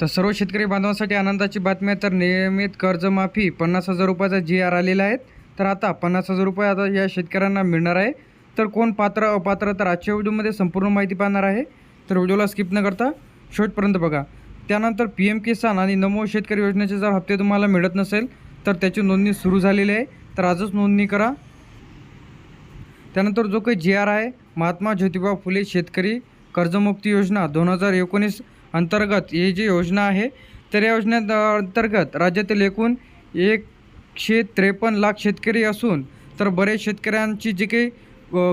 तर सर्व शेतकरी बांधवांसाठी आनंदाची बातमी आहे. तर नियमित कर्जमाफी पन्नास हजार रुपयाचा जी आर आलेला आहे. तर आता पन्नास हजार रुपये आता या शेतकऱ्यांना मिळणार आहे. तर कोण पात्र अपात्र तर आजच्या व्हिडिओमध्ये संपूर्ण माहिती पाहणार आहे. तर व्हिडिओला स्किप न करता शेवटपर्यंत बघा. त्यानंतर पी एम किसान आणि नमो शेतकरी योजनेचे जर हप्ते तुम्हाला मिळत नसेल तर त्याची नोंदणी सुरू झालेली आहे. तर आजच नोंदणी करा. त्यानंतर जो काही जी आर आहे महात्मा ज्योतिबा फुले शेतकरी कर्जमुक्ती योजना दोन हजार एकोणीस अंतर्गत ही जी योजना आहे तर या योजने अंतर्गत राज्यातील एकूण एकशे त्रेपन्न लाख शेतकरी असून तर बरेच शेतकऱ्यांची जी काही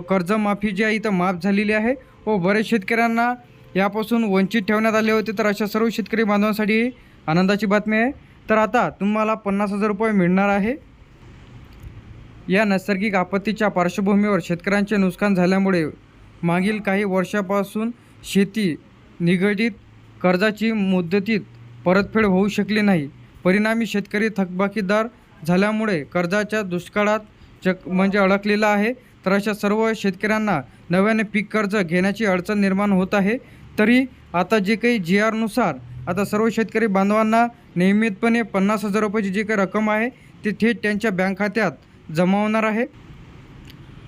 कर्जमाफी जी आहे इथं माफ झालेली आहे व बरेच शेतकऱ्यांना यापासून वंचित ठेवण्यात आले होते. तर अशा सर्व शेतकरी बांधवांसाठी आनंदाची बातमी आहे. तर आता तुम्हाला पन्नास हजार रुपये मिळणार आहे. या नैसर्गिक आपत्तीच्या पार्श्वभूमीवर शेतकऱ्यांचे नुकसान झाल्यामुळे मागील काही वर्षापासून शेती निगडीत कर्जाची मुदतीत परतफेड होऊ शकली नाही. परिणामी शेतकरी थकबाकीदार झाल्यामुळे कर्जाच्या दुष्काळात चक म्हणजे अडकलेला आहे. तर अशा सर्व शेतकऱ्यांना नव्याने पीक कर्ज घेण्याची अडचण निर्माण होत आहे. तरी आता जे काही जी आरनुसार आता सर्व शेतकरी बांधवांना नियमितपणे पन्नास हजार रुपयाची जी काही रक्कम आहे ती थेट त्यांच्या बँक खात्यात जमा होणार आहे.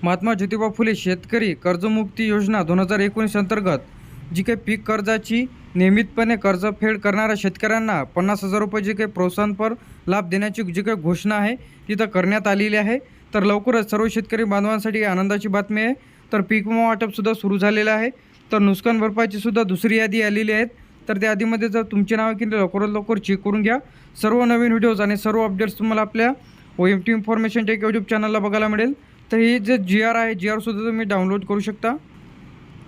महात्मा ज्योतिबा फुले शेतकरी कर्जमुक्ती योजना दोन हजार एकोणीस अंतर्गत जी काही पीक कर्जाची नियमितपणे कर्जफेड करणाऱ्या शेतकऱ्यांना पन्नास हजार रुपये जे काही प्रोत्साहनपर लाभ देण्याची जी काही घोषणा आहे तिथं करण्यात आलेली आहे. तर लवकरच सर्व शेतकरी बांधवांसाठी आनंदाची बातमी आहे. तर पीक विमा वाटपसुद्धा सुरू झालेलं आहे. तर नुकसान भरपाईची सुद्धा दुसरी यादी आलेली आहेत. तर त्या यादीमध्ये जर तुमचे नाव की लवकरात लवकर चेक करून घ्या. सर्व नवीन व्हिडिओज आणि सर्व अपडेट्स तुम्हाला आपल्या O M T information tech YouTube चॅनलला बघायला मिळेल. तर ही जे जी आर आहे जी आरसुद्धा तुम्ही डाउनलोड करू शकता.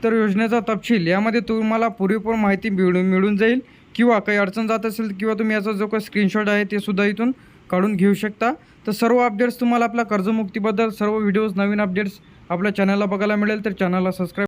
तर योजनेचा तपशील यामध्ये तुम्हाला पुरेपूर माहिती मिळून मिळून जाईल किंवा काही अडचण जात असेल किंवा तुम्ही याचा जो काही स्क्रीनशॉट आहे ते सुद्धा इथून काढून घेऊ शकता. तर सर्व अपडेट्स तुम्हाला आपल्या कर्जमुक्तीबद्दल सर्व व्हिडिओज नवीन अपडेट्स आपल्या चॅनलला बघायला मिळेल. तर चॅनलला सबस्क्राईब